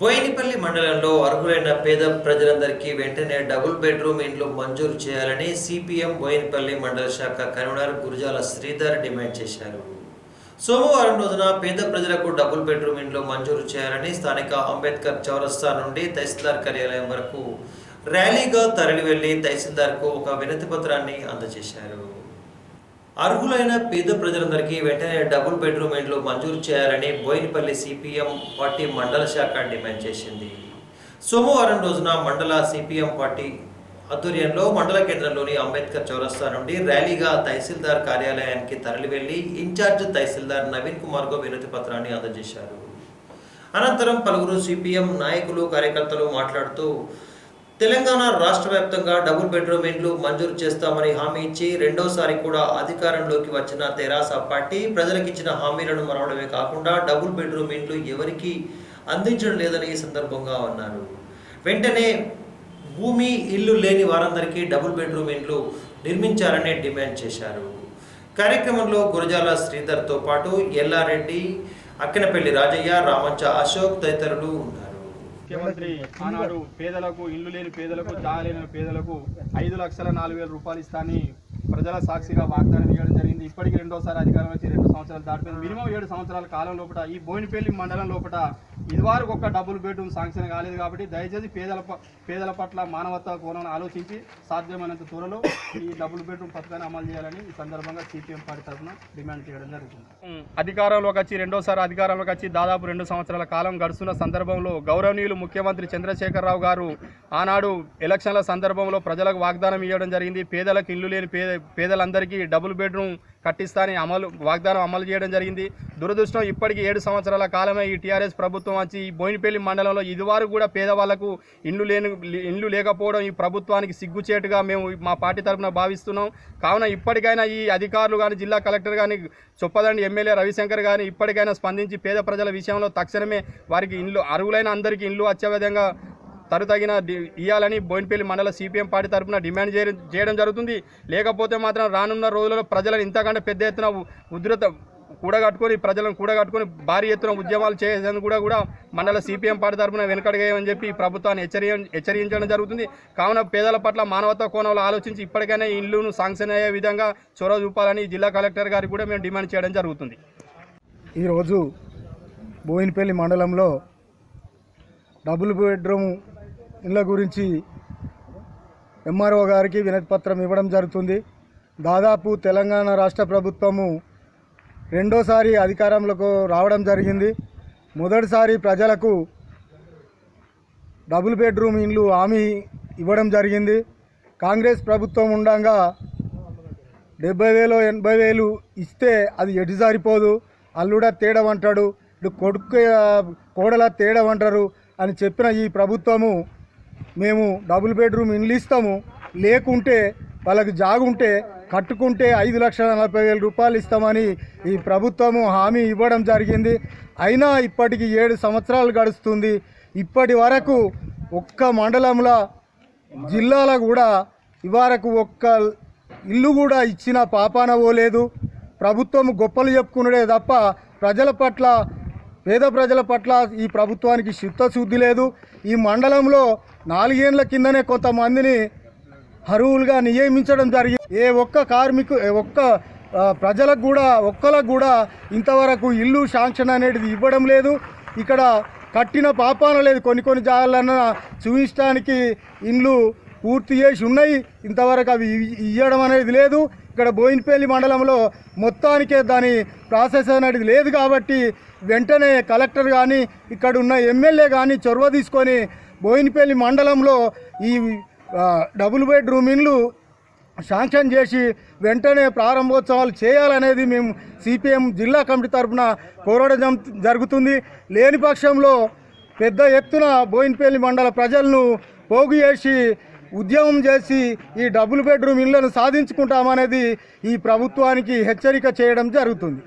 బోయినపల్లి మండలంలో అర్హులైన పేద ప్రజలందరికీ వెంటనే డబుల్ బెడ్రూమ్ ఇండ్లు మంజూరు చేయాలని సిపిఎం బోయినపల్లి మండల శాఖ కన్వీనర్ గురుజాల శ్రీధర్ డిమాండ్ చేశారు. సోమవారం రోజున పేద ప్రజలకు డబుల్ బెడ్రూమ్ ఇండ్లు మంజూరు చేయాలని స్థానిక అంబేద్కర్ చౌరస్తా నుండి తహసీల్దార్ కార్యాలయం వరకు ర్యాలీగా తరలి వెళ్ళి తహసీల్దార్కు ఒక వినతి పత్రాన్ని అందజేశారు. అర్హులైన పేద ప్రజలందరికీ వెంటనే డబుల్ బెడ్రూమ్ ఇండ్లు మంజూరు చేయాలని బోయినపల్లి సిపిఎం పార్టీ మండల శాఖ డిమాండ్ చేసింది. సోమవారం రోజున మండల సిపిఎం పార్టీ ఆధ్వర్యంలో మండల కేంద్రంలోని అంబేద్కర్ చౌరస్తా నుండి ర్యాలీగా తహసీల్దార్ కార్యాలయానికి తరలివెళ్ళి ఇన్ఛార్జ్ తహసీల్దార్ నవీన్ కుమార్కు వినతి పత్రాన్ని అందజేశారు. అనంతరం పలువురు సిపిఎం నాయకులు కార్యకర్తలు మాట్లాడుతూ తెలంగాణ రాష్ట్ర వ్యాప్తంగా డబుల్ బెడ్రూమ్ ఇండ్లు మంజూరు చేస్తామని హామీ ఇచ్చి రెండోసారి కూడా అధికారంలోకి వచ్చిన తెరాస పార్టీ ప్రజలకిచ్చిన హామీలను మరవడమే కాకుండా డబుల్ బెడ్రూమ్ ఇండ్లు ఎవరికి అందించడం లేదని ఈ సందర్భంగా అన్నారు. వెంటనే భూమి ఇల్లు లేని వారందరికీ డబుల్ బెడ్రూమ్ ఇండ్లు నిర్మించాలని డిమాండ్ చేశారు. కార్యక్రమంలో గురజాల శ్రీధర్తో పాటు ఎల్లారెడ్డి అక్కినపల్లి రాజయ్య రామంచ అశోక్ తదితరులు ఉన్నారు. ముఖ్యమంత్రి ఆనాడు పేదలకు ఇల్లు లేని పేదలకు జాగా లేని పేదలకు ఐదు లక్షల నాలుగు వేల రూపాయలు ఇస్తాని ప్రజల సాక్షిగా వాగ్దానం ఇవ్వడం జరిగింది. ఇప్పటికి రెండోసారి అధికారం వచ్చి రెండు సంవత్సరాలు దాటిపోయింది. మినిమం ఏడు సంవత్సరాల కాలం లోపల ఈ బోయినపల్లి మండలం లోపల ఇదివరకు ఒక డబుల్ బెడ్రూమ్ శాంక్షన్ కాలేదు కాబట్టి దయచేసి పేదల ప- పేదల పట్ల మానవత్వ కోణం ఆలోచించి సాధ్యమైనంత త్వరలో ఈ డబుల్ బెడ్రూమ్ పథకాన్ని అమలు చేయాలని ఈ సందర్భంగా సిపిఎం పార్టీ తరఫున డిమాండ్ చేయడం జరుగుతుంది. అధికారంలోకి వచ్చి రెండోసారి అధికారంలోకి వచ్చి దాదాపు రెండు సంవత్సరాల కాలం గడుస్తున్న సందర్భంలో గౌరవనీయులు ముఖ్యమంత్రి చంద్రశేఖరరావు గారు ఆనాడు ఎలక్షన్ల సందర్భంలో ప్రజలకు వాగ్దానం ఇవ్వడం జరిగింది. పేదలకు ఇల్లు లేని పేద పేదలందరికీ డబుల్ బెడ్రూమ్ కట్టిస్తాని అమలు వాగ్దానం అమలు చేయడం జరిగింది. దురదృష్టం ఇప్పటికి ఏడు సంవత్సరాల కాలమే ఈ టీఆర్ఎస్ ప్రభుత్వం వచ్చి ఈ బోయినపల్లి మండలంలో ఇదివరకు కూడా పేదవాళ్ళకు ఇండ్లు లేని ఇండ్లు లేకపోవడం ఈ ప్రభుత్వానికి సిగ్గుచేటుగా మేము మా పార్టీ తరఫున భావిస్తున్నాం. కావున ఇప్పటికైనా ఈ అధికారులు కానీ జిల్లా కలెక్టర్ కానీ చొప్పదండి ఎమ్మెల్యే రవిశంకర్ కానీ ఇప్పటికైనా స్పందించి పేద ప్రజల విషయంలో తక్షణమే వారికి ఇండ్లు అరువులైన అందరికీ ఇండ్లు వచ్చే విధంగా తరుతగిన ఇవ్వాలని బోయినపల్లి మండల సిపిఎం పార్టీ తరఫున డిమాండ్ చేయడం చేయడం జరుగుతుంది. లేకపోతే మాత్రం రానున్న రోజులలో ప్రజలను ఇంతకంటే పెద్ద ఎత్తున ఉధృత కూడగట్టుకొని ప్రజలను కూడగట్టుకొని భారీ ఎత్తున ఉద్యమాలు చేసేందుకు కూడా కూడా మండల సిపిఎం పార్టీ తరఫున వెనుకడగేయమని చెప్పి ప్రభుత్వాన్ని హెచ్చరి హెచ్చరించడం జరుగుతుంది. కావున పేదల పట్ల మానవత్వ కోణంలో ఆలోచించి ఇప్పటికైనా ఈ ఇల్లును శాంక్షన్ అయ్యే విధంగా చొరవ చూపాలని జిల్లా కలెక్టర్ గారికి కూడా మేము డిమాండ్ చేయడం జరుగుతుంది. ఈరోజు బోయినపల్లి మండలంలో డబుల్ బెడ్రూమ్ ఇళ్ళ గురించి ఎంఆర్ఓ గారికి వినతి పత్రం ఇవ్వడం జరుగుతుంది. దాదాపు తెలంగాణ రాష్ట్ర ప్రభుత్వము రెండోసారి అధికారంలోకి రావడం జరిగింది. మొదటిసారి ప్రజలకు డబుల్ బెడ్రూమ్ ఇండ్లు హామీ ఇవ్వడం జరిగింది. కాంగ్రెస్ ప్రభుత్వం ఉండగా డెబ్బై వేలు ఎనభై వేలు ఇస్తే అది ఎటు సరిపోదు అల్లుడ తేడమంటాడు ఇప్పుడు కొడుకు కోడల తేడమంటారు అని చెప్పిన ఈ ప్రభుత్వము మేము డబుల్ బెడ్రూమ్ ఇండ్లు ఇస్తాము. లేకుంటే వాళ్ళకి జాగుంటే కట్టుకుంటే ఐదు లక్షల నలభై వేల రూపాయలు ఇస్తామని ఈ ప్రభుత్వము హామీ ఇవ్వడం జరిగింది. అయినా ఇప్పటికి ఏడు సంవత్సరాలు గడుస్తుంది. ఇప్పటి వరకు ఒక్క మండలంలో జిల్లాలో కూడా ఇవరకు ఒక్క ఇల్లు కూడా ఇచ్చిన పాపాన పోలేదు. ప్రభుత్వం గొప్పలు చెప్పుకున్నాడే తప్ప ప్రజల పట్ల పేద ప్రజల పట్ల ఈ ప్రభుత్వానికి చిత్తశుద్ధి లేదు. ఈ మండలంలో నాలుగేండ్ల కిందనే కొంతమందిని అరువులుగా నియమించడం జరిగింది. ఏ ఒక్క కార్మికు ఏ ఒక్క ప్రజలకు కూడా ఒక్కలకు కూడా ఇంతవరకు ఇల్లు శాంక్షన్ అనేది ఇవ్వడం లేదు. ఇక్కడ కట్టిన పాపాన లేదు. కొన్ని కొన్ని జాగాలన్నా చూపించడానికి ఇండ్లు పూర్తి చేసి ఉన్నాయి. ఇంతవరకు అవి ఇవ్వడం అనేది లేదు. ఇక్కడ బోయినపల్లి మండలంలో మొత్తానికే దాని ప్రాసెస్ అనేది లేదు కాబట్టి వెంటనే కలెక్టర్ కానీ ఇక్కడ ఉన్న ఎమ్మెల్యే కానీ చొరవ తీసుకొని బోయినపల్లి మండలంలో ఈ డబుల్ బెడ్రూమ్ ఇండ్లు శాంక్షన్ చేసి వెంటనే ప్రారంభోత్సవాలు చేయాలనేది మేము సిపిఎం జిల్లా కమిటీ తరఫున కోరడం జరుగుతుంది. లేని పక్షంలో పెద్ద ఎత్తున బోయినపల్లి మండల ప్రజలను పోగు చేసి ఉద్యమం చేసి ఈ డబుల్ బెడ్రూమ్ ఇళ్ళను సాధించుకుంటామనేది ఈ ప్రభుత్వానికి హెచ్చరిక చేయడం జరుగుతుంది.